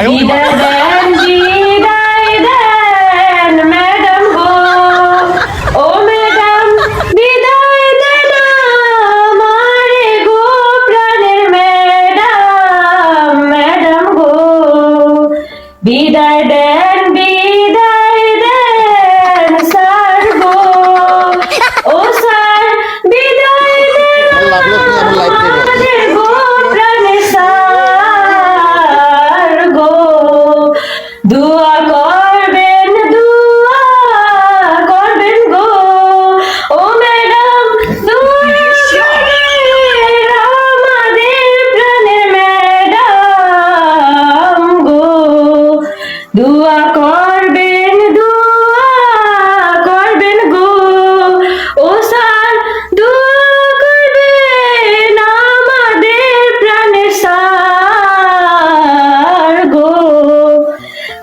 I only want-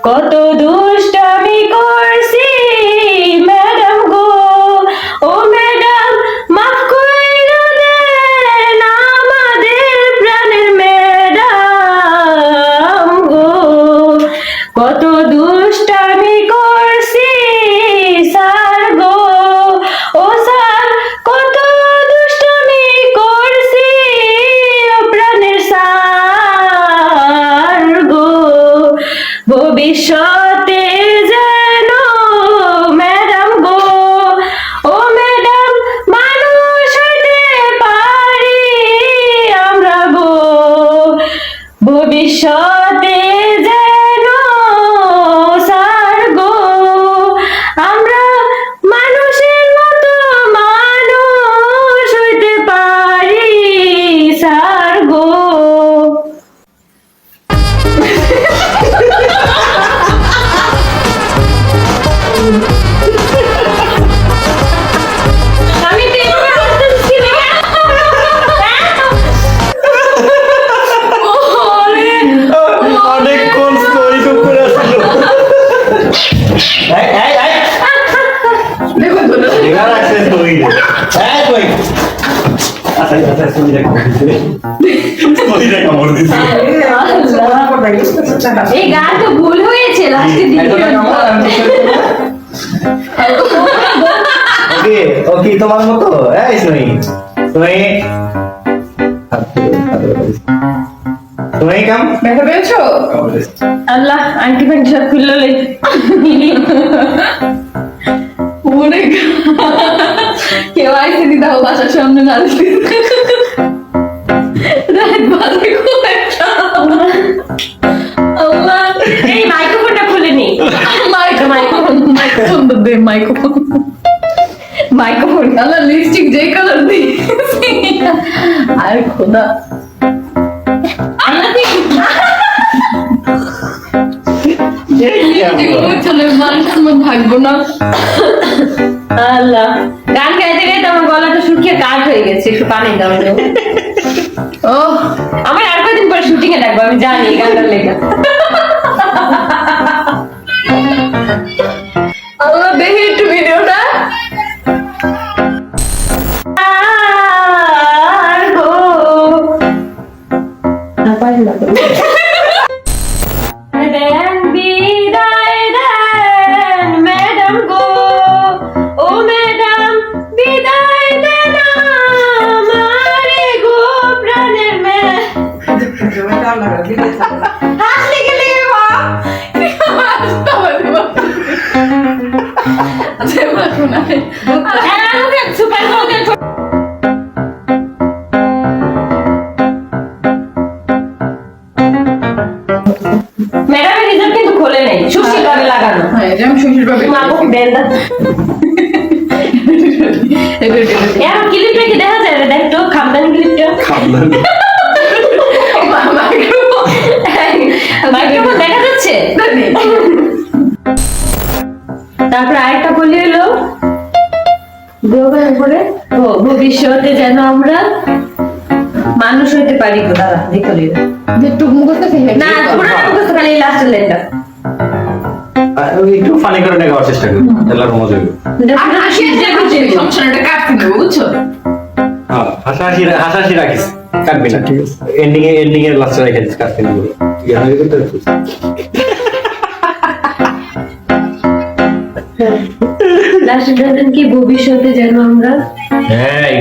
কত দুষ্টামি ভবিষ্যতে যেন ম্যাডাম গো ও ম্যাডাম মানুষ হতে পারি আমরা গো। ভবিষ্যতে দিছে। এই গান তো ভুল হয়েছে লাস্টের ওকে ওকে তোমার মতো? এই শুনি। তুমি তুমি কাম দেখা পেয়েছ? আল্লাহ আন্টি ফান্টি সব খুললো। লে মনে কেউ আইসে দিতে হবে বাসার সামনে না রাত বাজে খুব একটা। আল্লাহ। এই মাইক্রোফোনটা খুলে নি মাইক্রোফোন। মাইক্রোফোন দে মাইক্রোফোন। মাইক্রোফোন আল্লাহ লিপস্টিক যে কালার দিয়েছি। আর খোদা। থাকব না। আল্লাহ। গান গাইতে গাইতে আমার গলাটা শুকিয়ে কাঠ হয়ে গেছে একটু পানি দাও। ও আমার আর কদিন পরে শুটিং এ ডাকবো আমি জানি গানটার লেখা। আল্লাহ দেখি একটু ভিডিওটা ম্যাডামের রিজাল্ট কিন্তু খোলে নেই সুশীল ভাবে লাগানো। হ্যাঁ বেন্দা। কি দেখা যায় দেখ তো খামদানি ক্লিপটা মাইক্রোফোন। দেখা যাচ্ছে? তারপর আরেকটা বলি ভবিষ্যতে যেন আমরা মানুষ হইতে পারি গো দাদা দেখো লিও। একটু মুখস্থ না পুরো মুখস্থ খালি লাস্টের লাইনটা একটু ফানি করে নেওয়ার চেষ্টা করি এলার মজা হবে। হাসি যে সমস্যাটা কাটতে নেব বুঝছ? হ্যাঁ হাসাহাসি হাসাহাসি রাখিস কাটবি না এন্ডিং এ এন্ডিং এর লাস্টে রেখে দিস কাটবি না বলে। রাশিদ দাদাকে ভবিষ্যতে যেন আমরা হ্যাঁ।